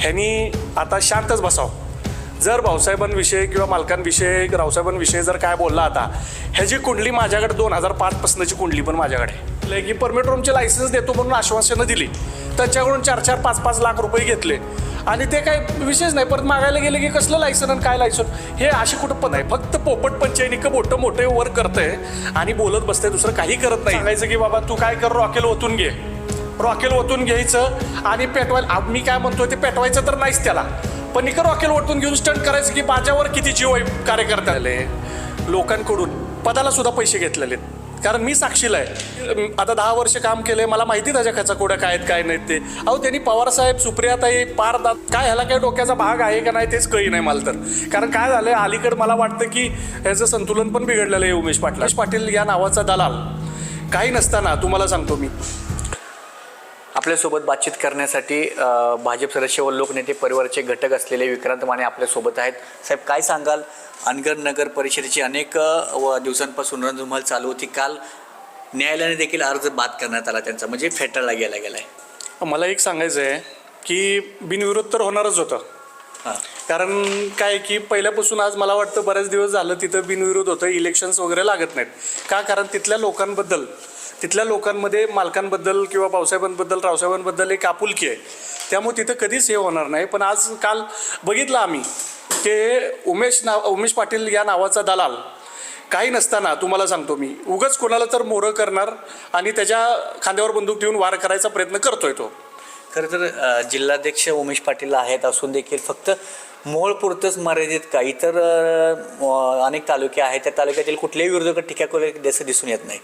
ह्यांनी आता शांतच बसावं. जर भाऊसाहेबांविषयी किंवा मालकांविषयी रावसाहेबांविषयी जर काय बोलला आता ह्याची कुंडली माझ्याकडे दोन हजार पाचपासनंची कुंडली पण माझ्याकडे. की परमिट रूमचे लायसन्स देतो म्हणून आश्वासनं दिली. त्यांच्याकडून चार चार पाच पाच लाख रुपये घेतले. आणि ते काय विशेष नाही परत मागायला गेले की कसलं लायसन आणि काय लायसन हे अशी कुठं पण आहे फक्त पोपट पंचायनिक मोठं मोठे वर करतंय आणि बोलत बसतंय दुसरं काही करत नाही. सांगायचं की बाबा तू काय कर रॉकेल ओतून घे. रॉकेल ओतून घ्यायचं आणि पेटवायला मी काय म्हणतोय ते पेटवायचं तर नाहीच त्याला. पण इकडं रॉकेल ओतून घेऊन स्टंट करायचं की माझ्यावर किती जीव आहे कार्यकर्त्याले? लोकांकडून पदाला सुद्धा पैसे घेतलेले आहेत. कारण मी साक्षीला आहे. आता दहा वर्ष काम केलंय मला माहिती त्याच्या खचाकोड्या काय आहेत काय नाहीत ते. अहो त्यांनी पवारसाहेब सुप्रियाताई पार दा काय ह्याला काय डोक्याचा भाग आहे का नाही तेच कळी नाही मला तर. कारण काय झालंय अलीकडे मला वाटतं की ह्याचं संतुलन पण बिघडलेलं आहे उमेश पाटील. उमेश पाटील या नावाचा दलाल. काही नसताना तुम्हाला सांगतो मी. आपल्यासोबत बातचीत करण्यासाठी भाजप सदस्य व लोकनेते परिवाराचे घटक असलेले विक्रांत माने आपल्यासोबत आहेत. साहेब काय सांगाल? अनगर नगर परिषदेची अनेक दिवसांपासून रणधुमाळ चालू होती. काल न्यायालयाने देखील अर्ज बाद करण्यात आला त्यांचा म्हणजे फेटाळला गेला गेलाय. मला एक सांगायचं आहे की बिनविरोध तर होणारच होतं. हां. कारण काय की पहिल्यापासून आज मला वाटतं बरेच दिवस झालं तिथं बिनविरोध होतं इलेक्शन्स वगैरे लागत नाहीत. का? कारण तिथल्या लोकांबद्दल तिथल्या लोकांमध्ये मालकांबद्दल किंवा भाऊसाहेबांबद्दल रावसाहेबांबद्दल एक आपुलकी आहे. त्यामुळे तिथं कधीच हे होणार नाही. पण आज काल बघितलं आम्ही ते उमेश नाव उमेश पाटील या नावाचा दलाल काही नसताना तुम्हाला सांगतो मी उगच कोणाला तर मोरं करणार आणि त्याच्या खांद्यावर बंदूक ठेवून वार करायचा प्रयत्न करतोय तो. खरं तर जिल्हाध्यक्ष उमेश पाटील आहेत असून देखील फक्त मोहोळपुरतंच मर्यादित का इतर अनेक तालुके आहेत त्या तालुक्यातील कुठल्याही विरोधक टीका करू असं दिसून येत नाही.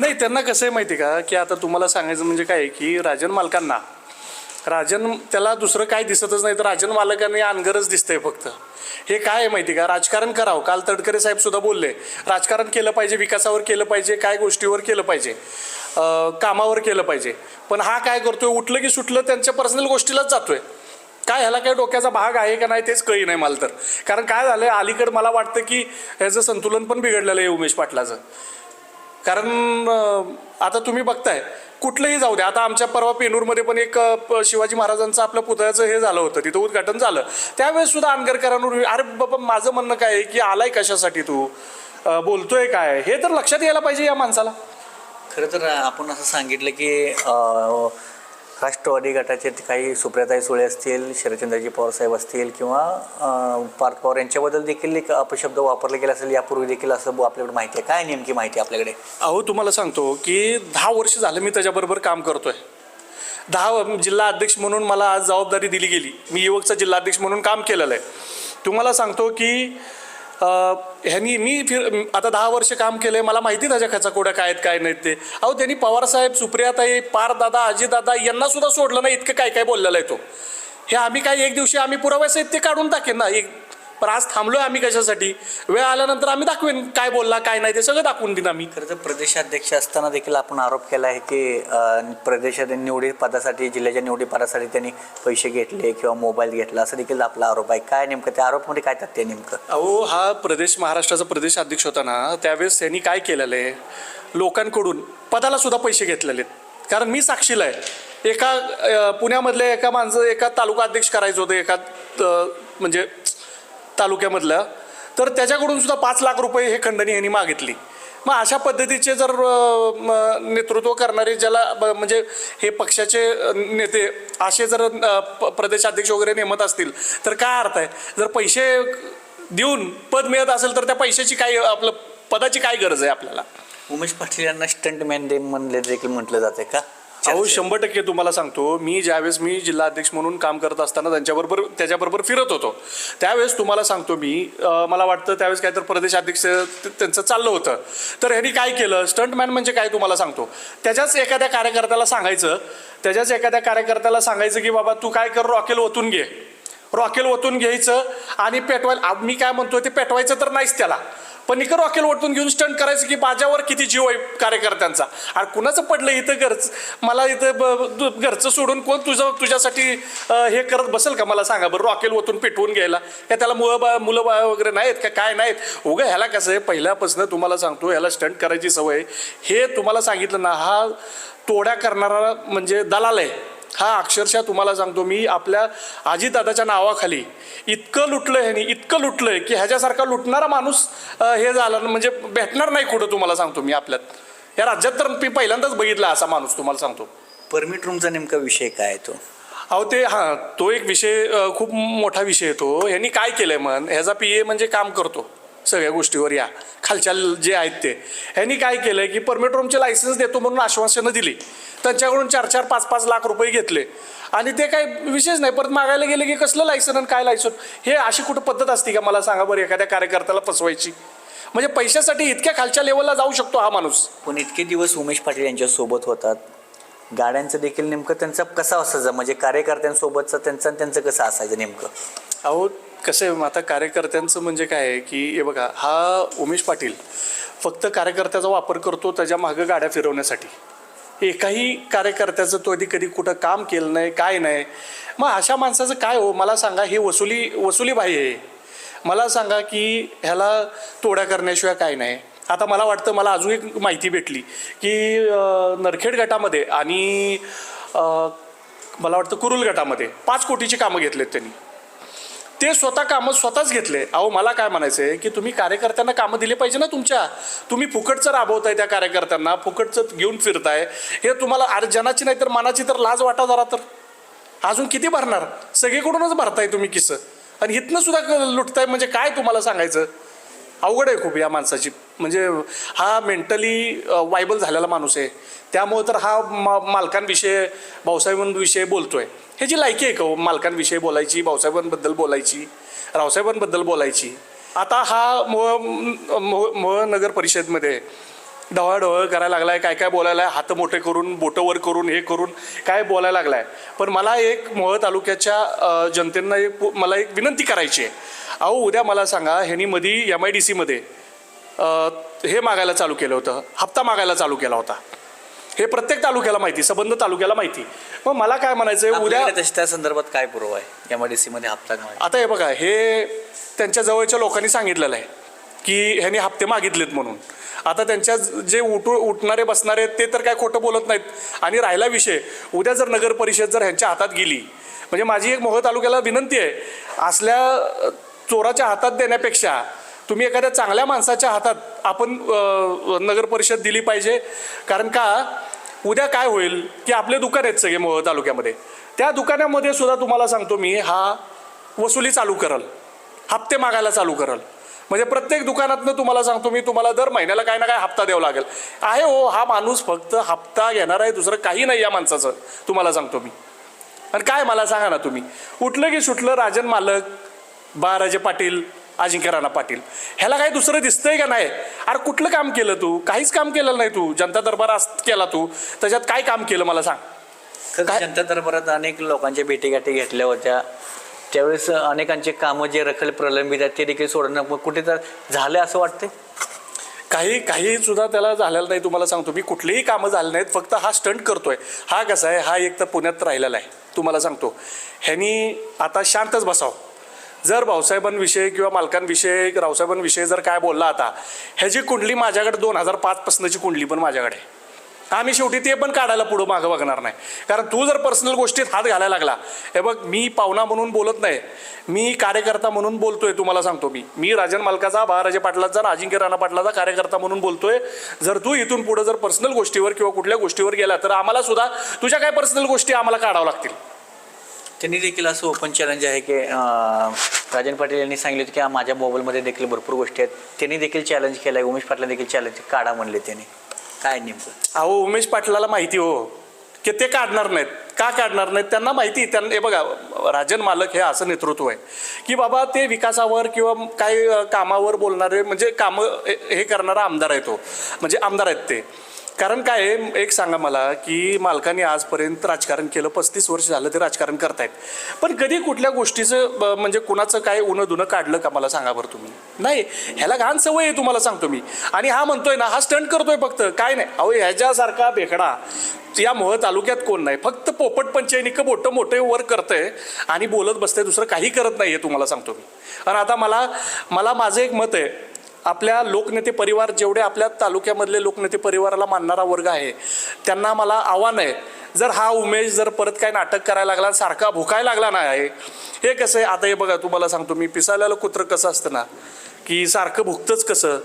नाही त्यांना कसं आहे माहिती का की आता तुम्हाला सांगायचं म्हणजे काय आहे की राजन मालकांना राजन त्याला दुसरं काय दिसतच नाही तर राजन मालकांनी अनगरच दिसतंय फक्त. हे काय आहे माहिती का राजकारण करावं. काल तडकरे साहेब सुद्धा बोलले राजकारण केलं पाहिजे विकासावर केलं पाहिजे काय गोष्टीवर केलं पाहिजे. कामावर केलं पाहिजे. पण हा काय करतोय? उठलं की सुटलं त्यांच्या पर्सनल गोष्टीलाच जातोय. काय ह्याला काय डोक्याचा भाग आहे का नाही तेच कळी नाही मला तर. कारण काय झालंय? अलीकडे मला वाटतं की ह्याचं संतुलन पण बिघडलेलं आहे उमेश पाटलाचं. कारण आता तुम्ही बघताय कुठलंही जाऊ द्या आता आमच्या परवा पेनूरमध्ये पण एक शिवाजी महाराजांचं आपलं पुतळ्याचं हे झालं होतं. तिथं उद्घाटन झालं. त्यावेळेस सुद्धा अनगरकरांवर अरे बाबा माझं म्हणणं काय आहे की आलाय कशासाठी तू? बोलतोय काय? हे तर लक्षात यायला पाहिजे या माणसाला. खरं तर आपण असं सांगितलं की राष्ट्रवादी गटाचे काही सुप्रियाताई सुळे असतील शरदचंद्रजी पवार साहेब असतील किंवा पार्थ पवार यांच्याबद्दल देखील एक अपशब्द वापरले गेले असेल यापूर्वी देखील असं आपल्याकडे माहिती आहे. काय नेमकी माहिती आहे आपल्याकडे? अहो तुम्हाला सांगतो की दहा वर्ष झालं मी त्याच्याबरोबर काम करतोय. दहा जिल्हा अध्यक्ष म्हणून मला आज जबाबदारी दिली गेली. मी युवकचा जिल्हा अध्यक्ष म्हणून काम केलेलं आहे. तुम्हाला सांगतो की ह्यांनी मी फिर आता दहा वर्ष काम केलं आहे मला माहिती त्याच्या खचाकोड्या काय आहेत काय नाहीत ते. अहो त्यांनी पवारसाहेब सुप्रियाताई पारदादा अजितदादा यांनासुद्धा सोडलं नाही इतकं काय काय बोललेलं आहे तो. हे आम्ही काय एक दिवशी आम्ही पुराव्यासहित ते काढून टाकेन ना? एक पण आज थांबलोय आम्ही कशासाठी? वेळ आल्यानंतर आम्ही दाखवेन काय बोलला काय नाही ते सगळं दाखवून देईन आम्ही. खरं तर प्रदेशाध्यक्ष असताना देखील आपण आरोप केला आहे की प्रदेशात निवडी पदासाठी जिल्ह्याच्या निवडी पदासाठी त्यांनी पैसे घेतले किंवा मोबाईल घेतला असं देखील आपला आरोप आहे. काय नेमकं त्या आरोपमध्ये काय तथ्य नेमकं? अहो हा प्रदेश महाराष्ट्राचा प्रदेश अध्यक्ष होता ना त्यावेळेस त्यांनी काय केलेलं आहे? लोकांकडून पदाला सुद्धा पैसे घेतलेले आहेत. कारण मी साक्षीला आहे. एका पुण्यामधले एका माणसं एका तालुका अध्यक्ष करायचं होतं एका म्हणजे तालुक्यामधलं तर त्याच्याकडून सुद्धा पाच लाख रुपये हे खंडणी यांनी मागितली. मग अशा पद्धतीचे जर नेतृत्व करणारे ज्याला ब- म्हणजे हे पक्षाचे नेते असे जर प- प्रदेशाध्यक्ष वगैरे नेमत असतील तर काय अर्थ आहे? जर पैसे देऊन पद मिळत असेल तर त्या पैशाची काय आपलं पदाची काय गरज आहे आपल्याला? उमेश पाटील यांना स्टंटमॅन दे म्हणले देखील म्हटलं जाते का? अहो शंभर टक्के तुम्हाला सांगतो मी ज्यावेळेस मी जिल्हा अध्यक्ष म्हणून काम करत असताना त्यांच्याबरोबर त्याच्याबरोबर फिरत होतो. त्यावेळेस तुम्हाला सांगतो मी मला वाटतं त्यावेळेस काय तर प्रदेश अध्यक्ष त्यांचं चाललं होतं. तर ह्यांनी काय केलं स्टंटमॅन म्हणजे काय तुम्हाला सांगतो? त्याच्याच एखाद्या कार्यकर्त्याला सांगायचं त्याच्याच एखाद्या कार्यकर्त्याला सांगायचं की बाबा तू काय कर रॉकेल ओतून घे. रॉकेल ओतून घ्यायचं आणि पेटवायला मी काय म्हणतोय ते पेटवायचं तर नाहीच त्याला. पण इकडं रॉकेल ओतून घेऊन स्टंट करायचं की माझ्यावर किती जीव आहे कार्यकर्त्यांचा. आणि कुणाचं पडलं इथं घरच? मला इथं घरचं सोडून कोण तुझं तुझ्यासाठी हे करत बसेल का? मला सांगा बरं रॉकेल ओतून पेटवून घ्यायला. का त्याला मुलं बा मुलं बा वगैरे नाहीत का? काय नाहीत? उगं ह्याला कसं आहे पहिल्यापासून तुम्हाला सांगतो ह्याला स्टंट करायची सवय हे तुम्हाला सांगितलं ना हा तोड्या करणारा म्हणजे दलाल आहे. हा अक्षरशः तुम्हाला सांगतो मी आपल्या आजीदादाच्या नावाखाली इतकं लुटलं ह्यानी इतकं लुटलंय की ह्याच्यासारखा लुटणारा माणूस हे झाला म्हणजे भेटणार नाही कुठं तुम्हाला सांगतो मी आपल्यात. या राज्यात तर मी पहिल्यांदाच बघितला असा माणूस तुम्हाला सांगतो. परमिट रूमचा नेमका विषय काय आहे तो? अहो ते हां तो एक विषय खूप मोठा विषय येतो यांनी काय केलंय मन ह्याचा पी ए म्हणजे काम करतो. सगळ्या गोष्टीवर या. खालच्या जे आहेत ते. ह्यांनी काय केलंय की परमिट रूमचे लायसन्स देतो म्हणून आश्वासनं दिली. त्यांच्याकडून चार चार पाच पाच लाख रुपये घेतले. आणि ते काय विशेष नाही परत मागायला गेले की कसलं लायसन आणि काय लायसन हे अशी कुठं पद्धत असते का? मला सांगा बरं एखाद्या कार्यकर्त्याला फसवायची. म्हणजे पैशासाठी इतक्या खालच्या लेवलला जाऊ शकतो हा माणूस. पण इतके दिवस उमेश पाटील यांच्या सोबत होतात. गाड्यांचं देखील नेमकं त्यांचं कसं असायचं? म्हणजे कार्यकर्त्यांसोबतचं त्यांचं त्यांचं कसं असायचं नेमकं? अहो कसं आहे आता कार्यकर्त्यांचं म्हणजे काय आहे की हे बघा हा उमेश पाटील फक्त कार्यकर्त्याचा वापर करतो त्याच्या मागं गाड्या फिरवण्यासाठी. एकाही कार्यकर्त्याचं तो कधी कधी कुठं काम केलं नाही काय नाही. मग अशा माणसाचं काय हो? मला सांगा हे वसुली वसुली बाई आहे. मला सांगा की ह्याला तोड्या करण्याशिवाय काय नाही. आता मला वाटतं मला अजून एक माहिती भेटली की नरखेड गटामध्ये आणि मला वाटतं कुरुल गटामध्ये पाच कोटीची कामं घेतलेत त्यांनी. ते स्वतः कामं स्वतःच घेतले. अहो मला काय म्हणायचं आहे की तुम्ही कार्यकर्त्यांना कामं दिले पाहिजे ना तुमच्या. तुम्ही फुकटचं राबवताय त्या कार्यकर्त्यांना फुकटचं घेऊन फिरताय. हे तुम्हाला अर्जनाची नाही तर मनाची तर लाज वाटा जरा तर. अजून किती भरणार? सगळीकडूनच भरताय तुम्ही किस्सं आणि इथनं सुद्धा लुटताय म्हणजे काय तुम्हाला सांगायचं? अवघड आहे खूप या माणसाची. म्हणजे हा मेंटली वायबल झालेला माणूस आहे. त्यामुळं तर हा मा मालकांविषयी भाऊसाहेबांविषयी बोलतोय. ह्याची लायकी आहे का हो, मालकांविषयी बोलायची भाऊसाहेबांबद्दल बोलायची रावसाहेबांबद्दल बोलायची आता हा मोह मोह मोह नगर परिषदमध्ये ढवळढवळ करायला लागलाय काय काय बोलायला हात मोठे करून बोटं वर करून हे करून काय बोलायला लागलाय. पण मला एक मोह तालुक्याच्या जनतेनं एक मला एक विनंती करायची आहे. अहो उद्या मला सांगा ह्यांनी मधी एम आय डी सीमध्ये हे मागायला चालू केलं होतं हप्ता मागायला चालू केला होता. हे प्रत्येक तालुक्याला माहिती संबंध तालुक्याला माहिती. मग मला काय म्हणायचं आहे उद्या आपल्याकडे तशा त्या संदर्भात काय पुरावा आहे? एम आय डी सीमध्ये हप्ता. आता हे बघा हे त्यांच्या जवळच्या लोकांनी सांगितलेलं आहे की ह्यांनी हप्ते मागितलेत म्हणून. आता त्यांच्या जे उठू उठणारे बसणारे आहेत ते तर काय खोटं बोलत नाहीत. आणि राहिला विषय उद्या जर नगर परिषद जर ह्यांच्या हातात गेली म्हणजे माझी एक मोह तालुक्याला विनंती आहे असल्या अ, चोराच्या हातात देण्यापेक्षा तुम्ही एखाद्या चांगल्या माणसाच्या हातात आपण नगर परिषद दिली पाहिजे. कारण का उद्या काय होईल की आपले दुकान आहेत सगळे मोह तालुक्यामध्ये. त्या दुकानामध्ये सुद्धा तुम्हाला सांगतो मी हा वसुली चालू करल. हप्ते मागायला चालू करल. म्हणजे प्रत्येक दुकानातनं तुम्हाला सांगतो मी तुम्हाला दर महिन्याला काय ना काय हप्ता द्यावा लागेल. आहे हो हा माणूस फक्त हप्ता घेणार आहे दुसरं काही नाही या माणसाचं तुम्हाला सांगतो मी. आणि काय मला सांगा ना तुम्ही. उठलं की सुटलं राजन मालक बाराजे पाटील अजिंक्य राणा पाटील. ह्याला काही दुसरं दिसतंय का नाही? अरे कुठलं काम केलं तू? काहीच काम केलं नाही तू. जनता दरबार केला तू. त्याच्यात काय काम केलं मला सांग. काय- जनता दरबारात अनेक लोकांच्या भेटीगाठी घेतल्या होत्या. त्यावेळेस अनेकांचे कामं जे रखल प्रलंबित आहेत ते देखील सोडणं मग कुठे तर झालं असं वाटतंय? काही काही सुद्धा त्याला झालेलं नाही. तुम्हाला सांगतो मी कुठलीही कामं झाली नाहीत. फक्त हा स्टंट करतोय. हा कसा आहे? हा एक तर पुण्यात राहिलेला आहे. तुम्हाला सांगतो. ह्यांनी आता शांतच बसावं. जर भाऊसाहेबांविषयी किंवा मालकांविषयी रावसाहेबांविषयी जर काय बोलला आता ह्याची कुंडली माझ्याकडे दोन हजार पाचपासूनची कुंडली पण माझ्याकडे आम्ही शेवटी ते पण काढायला पुढं मागं बघणार नाही. कारण तू जर पर्सनल गोष्टीत हात घालायला लागला हे बघ मी पाहुणा म्हणून बोलत नाही. मी कार्यकर्ता म्हणून बोलतोय तुम्हाला सांगतो मी. मी राजन मालकाचा बाळाराजे पाटलाचा अजिंक्य राणा पाटलाचा कार्यकर्ता म्हणून बोलतोय. जर तू इथून पुढे जर पर्सनल गोष्टीवर किंवा कुठल्या गोष्टीवर गेला तर आम्हाला सुद्धा तुझ्या काय पर्सनल गोष्टी आम्हाला काढाव्या लागतील. त्यांनी देखील असं ओपन चॅलेंज आहे की राजन पाटील यांनी सांगितलं होतं की माझ्या मोबाईलमध्ये देखील भरपूर गोष्टी आहेत. त्यांनी देखील चॅलेंज केलं आहे. उमेश पाटला देखील चॅलेंज काढा म्हणले त्यांनी. काय नेमकं? अहो उमेश पाटलाला माहिती हो. की ते काढणार नाहीत. का काढणार नाहीत? त्यांना माहिती त्यांना हे बघा राजन मालक हे असं नेतृत्व आहे. की बाबा ते विकासावर किंवा काही कामावर बोलणारे म्हणजे कामं हे करणारा आमदार आहे तो. म्हणजे आमदार आहेत ते. कारण काय आहे, एक सांगा मला की मालकाने आजपर्यंत राजकारण केलं पस्तीस वर्ष झालं ते राजकारण करतायत. पण कधी कुठल्या गोष्टीचं ब- म्हणजे कुणाचं काय उनं धुणं काढलं का मला सांगा बरं तुम्ही? नाही ह्याला घाण सवय आहे तुम्हाला सांगतो मी. आणि हा म्हणतोय ना हा स्टंट करतोय फक्त. काय नाही. अहो ह्याच्यासारखा बेकडा या मोह तालुक्यात कोण नाही. फक्त पोपट पंचायनिक मोठं मोठे वर करतंय आणि बोलत बसतंय दुसरं काही करत नाही आहे तुम्हाला सांगतो मी. आणि आता मला मला माझं एक मत आहे. आपल्या लोकनेते परिवार जेवढे आपल्या तालुक्यामधले लोकनेते परिवाराला मानणारा वर्ग आहे त्यांना मला आव्हान आहे जर हा उमेश जर परत काय नाटक करायला लागला सारखा भुकायला लागला नाही हे कसं आहे? आता हे बघा तुम्हाला सांगतो मी पिसायला कुत्रं कसं असतं ना की सारखं भुकतंच कसं?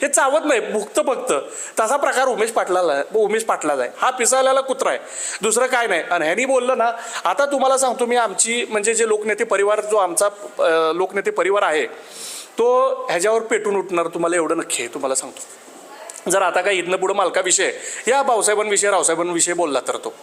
हे चावत नाही भुकतं फक्त. तसा प्रकार उमेश पाटलाला आहे उमेश पाटलाचा आहे. हा पिसाळलेला कुत्रा आहे. दुसरं काय नाही. आणि ह्यानी बोललं ना आता तुम्हाला सांगतो मी आमची म्हणजे जे लोकनेते परिवार जो आमचा लोकनेते परिवार आहे तो ह्याच्यावर पेटून उठणार तुम्हाला एवढं नक्की आहे तुम्हाला सांगतो. जर आता काय इथनं पुढं मालकाविषयी या भाऊसाहेबांविषयी रावसाहेबांविषयी बोलला तर तो.